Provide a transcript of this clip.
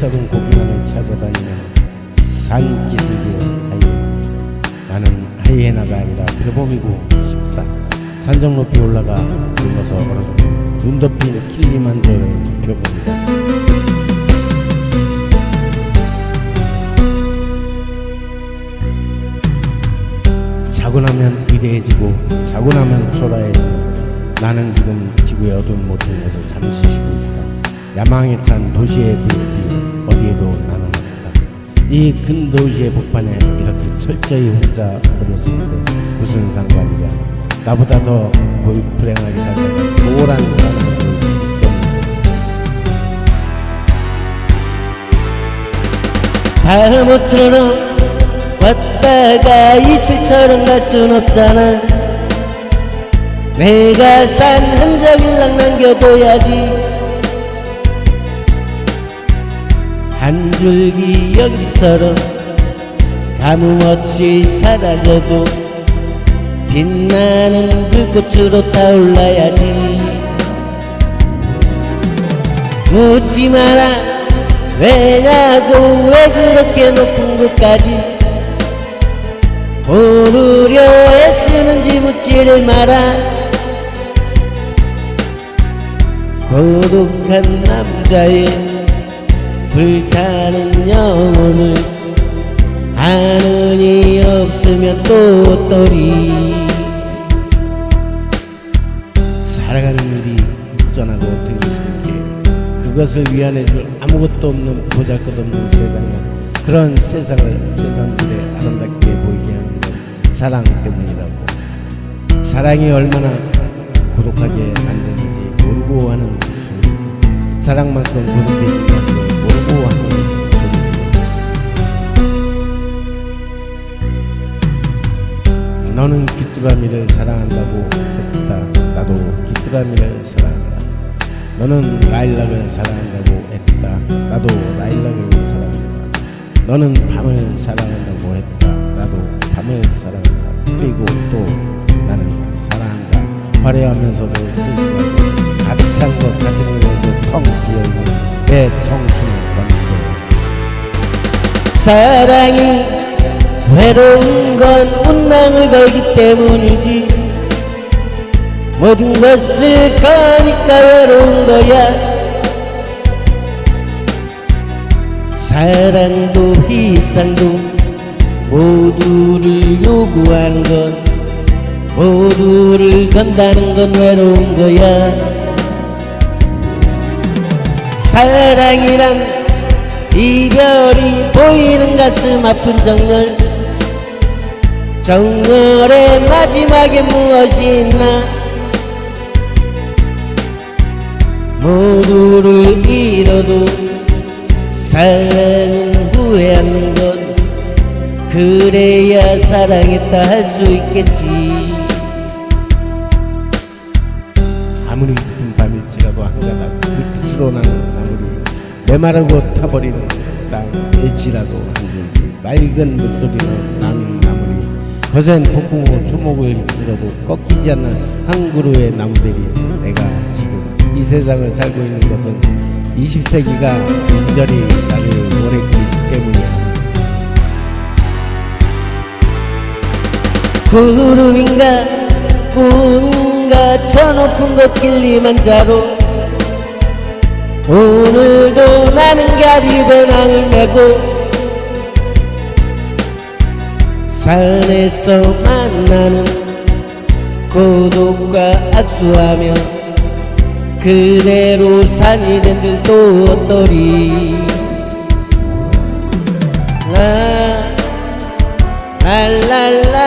썩은 고기만을 찾아다니는 산 기슭의 하이에나 나는 하이에나가 아니라 표범이고 싶다. 산정 높이 올라가 늙어서 얼어서 눈 덮인 킬리만저로의 표범이다. 자고 나면 위대해지고 자고 나면 초라해지고 나는 지금 지구의 어두운 모퉁에서 잠시 쉬고 있다 야망에 찬 도시의 불빛 어디에도 나는 없다. 이 큰 도시의 복판에 이렇게 철저히 혼자 버려지는데 무슨 상관이랴 나보다 더 불행하게 살다가 도란 사람을 바보처럼 왔다가 이슬처럼 갈 순 없잖아. 내가 산 흔적일랑 남겨둬야지 한 줄기 연기처럼 가뭄없이 사라져도 빛나는 불꽃으로 타올라야지. 묻지 마라. 왜냐고 왜 그렇게 높은 곳까지? 오르려 애쓰는지 묻지를 마라. 고독한 남자의 불타는 영혼을 아는 이 없으면 또 어떠리? 살아가는 일이 허전하고 등기스럽게 그것을 위안해줄 아무것도 없는 보잘것없는 세상에 그런 세상을 세상들에 아름답게 보이게 하는 건 사랑 때문이라고. 사랑이 얼마나 고독하게 만드는지 모르고 하는 사랑만큼 고독해지는 걸모 너는 귀뚜라미를 사랑한다고 했다. 나도 귀뚜라미를 사랑한다. 너는 라일락을 사랑한다고 했다. 나도 라일락을 사랑한다. 너는 밤을 사랑한다고 했다. 나도 밤을 사랑한다. 그리고 또 나는 사랑한다. 화려하면서도 쓸쓸하고 가득 찬것 같은 것도 텅 비어있는 내 청춘의 관계. 사랑이 외로운 건 운명을 걸기 때문이지. 모든 것을 거니까 외로운 거야. 사랑도 희생도 모두를 요구하는 건 모두를 건다는 건 외로운 거야. 사랑이란 이별이 보이는 가슴 아픈 정열 정열의 마지막에 무엇이 있나? 모두를 잃어도 사랑은 후회하는 것. 그래야 사랑했다 할 수 있겠지. 아무리 깊은 밤일지라도 한가닥 불빛으로 나는 사물이 메마르고 타버리는 땅 일지라도 한 줄기 맑은 물소리는 나는 거센 폭풍우 초목을 휩쓸어도 꺾이지 않는 한 그루의 나무들이 내가 지금 이 세상을 살고 있는 것은 20세기가 인절이 나를 오래기 때문이야. 구름인가 꿈인가 저 높은 곳 길리만자로 오늘도 나는 가리배낭을 메고 산에서 만나는 고독과 악수하며 그대로 산이 된 들도 어떠리. 라 랄랄랄라